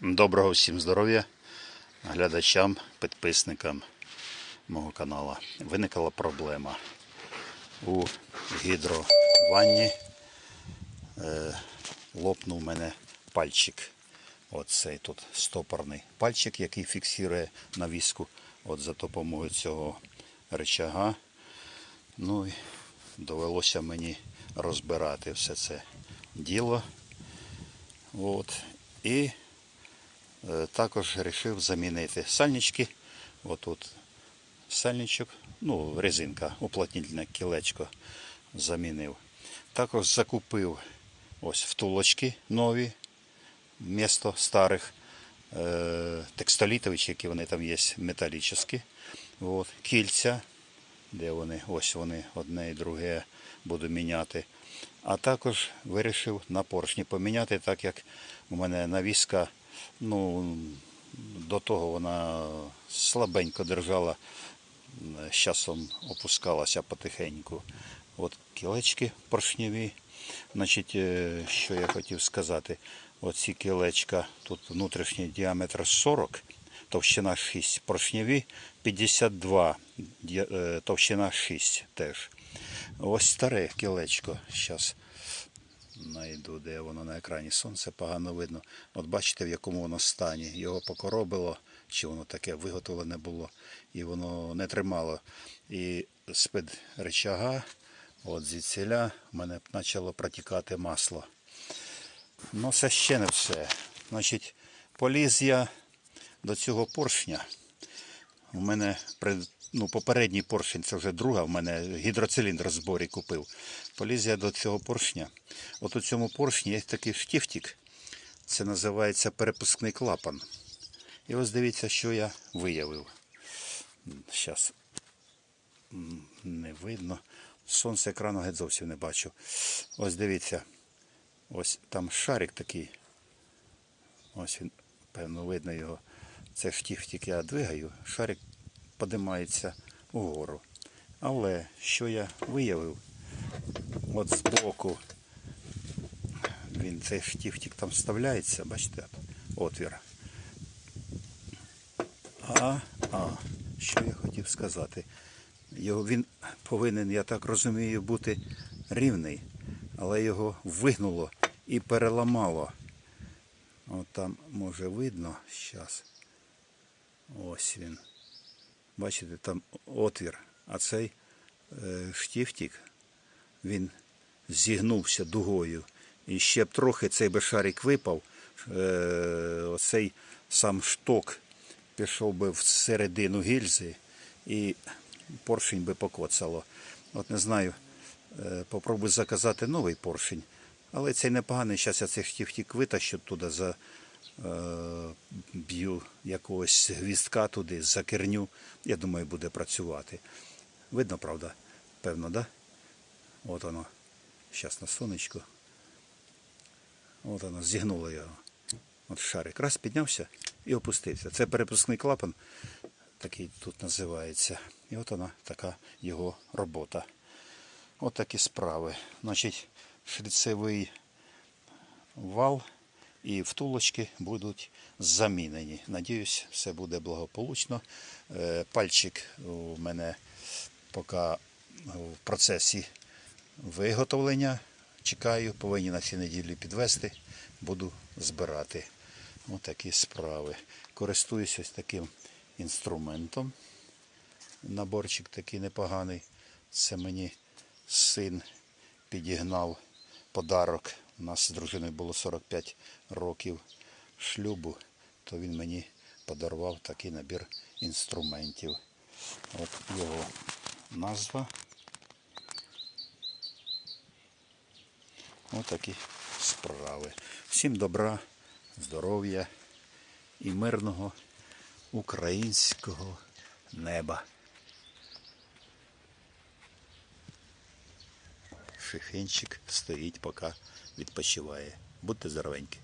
Доброго всім здоров'я глядачам, підписникам мого каналу. Виникла проблема. У гідрованні е, лопнув мене пальчик. Оцей тут стопорний пальчик, який фіксує навіску от за допомогою цього рычага. Ну і довелося мені розбирати все це діло. От. І Також вирішив замінити сальнички. Отут сальничок, ну, резинка, уплотнительне кілечко замінив. Також закупив ось втулочки нові, місто старих е, текстолітович, які вони там є металічні. От, кільця, де вони, ось вони одне і друге буду міняти. А також вирішив на поршні поміняти, так як у мене навіска Ну, до того вона слабенько держала, з часом опускалася потихеньку. От кілечки поршневі. Значить, е, що я хотів сказати, оці кілечка, тут внутрішній діаметр 40, товщина 6, поршневі 52, е, товщина 6 теж. Ось старе кілечко. Зараз Найду, де воно на екрані сонце погано видно. От бачите, в якому воно стані. Його покоробило, чи воно таке виготовлене було, і воно не тримало. І з-під речага, от звідсіля, в мене почало протікати масло. Ну, це ще не все. Значить, поліз я до цього поршня. У мене ну, попередній поршень, це вже друга, в мене гідроциліндр в зборі купив. Поліз я до цього поршня. От у цьому поршні є такий штифтик. Це називається перепускний клапан. І ось дивіться, що я виявив. Зараз не видно. Сонце екрану геть зовсім не бачу. Ось дивіться. Ось там шарик такий. Ось він, певно, видно його. Це штифтик я двигаю, шарик подимається угору. Але що я виявив? От збоку він цей штифтик там вставляється, бачите, отвір. А, а, що я хотів сказати? Його, він повинен, я так розумію, бути рівний, але його вигнуло і переламало. От там може видно зараз. Ось він. Бачите, там отвір. А цей е, штифтик, він зігнувся дугою. І ще б трохи цей би шарик випав, е, оцей сам шток пішов би всередину гільзи і поршень би покоцало. От не знаю, е, попробую заказати новий поршень. Але цей непоганий. Зараз я цей штифтик витащу туди за е, б'ю якогось гвіздка туди, закерню. Я думаю, буде працювати. Видно, правда? Певно, да? От воно. Зараз на сонечку. От воно, зігнуло його. От шарик. Раз піднявся і опустився. Це перепускний клапан, такий тут називається. І от вона така його робота. От такі справи. Значить, шліцевий вал і втулочки будуть замінені. Надіюсь, все буде благополучно. Е, Пальчик у мене поки в процесі виготовлення. Чекаю, повинні на цій неділі підвести, буду збирати. Ось такі справи. Користуюсь ось таким інструментом. Наборчик такий непоганий. Це мені син підігнав подарок. У нас з дружиною було 45 років шлюбу, то він мені подарував такий набір інструментів. От його назва. Ось такі справи. Всім добра, здоров'я і мирного українського неба. Шифенчик стоїть, поки відпочиває. Будьте здоровенькі.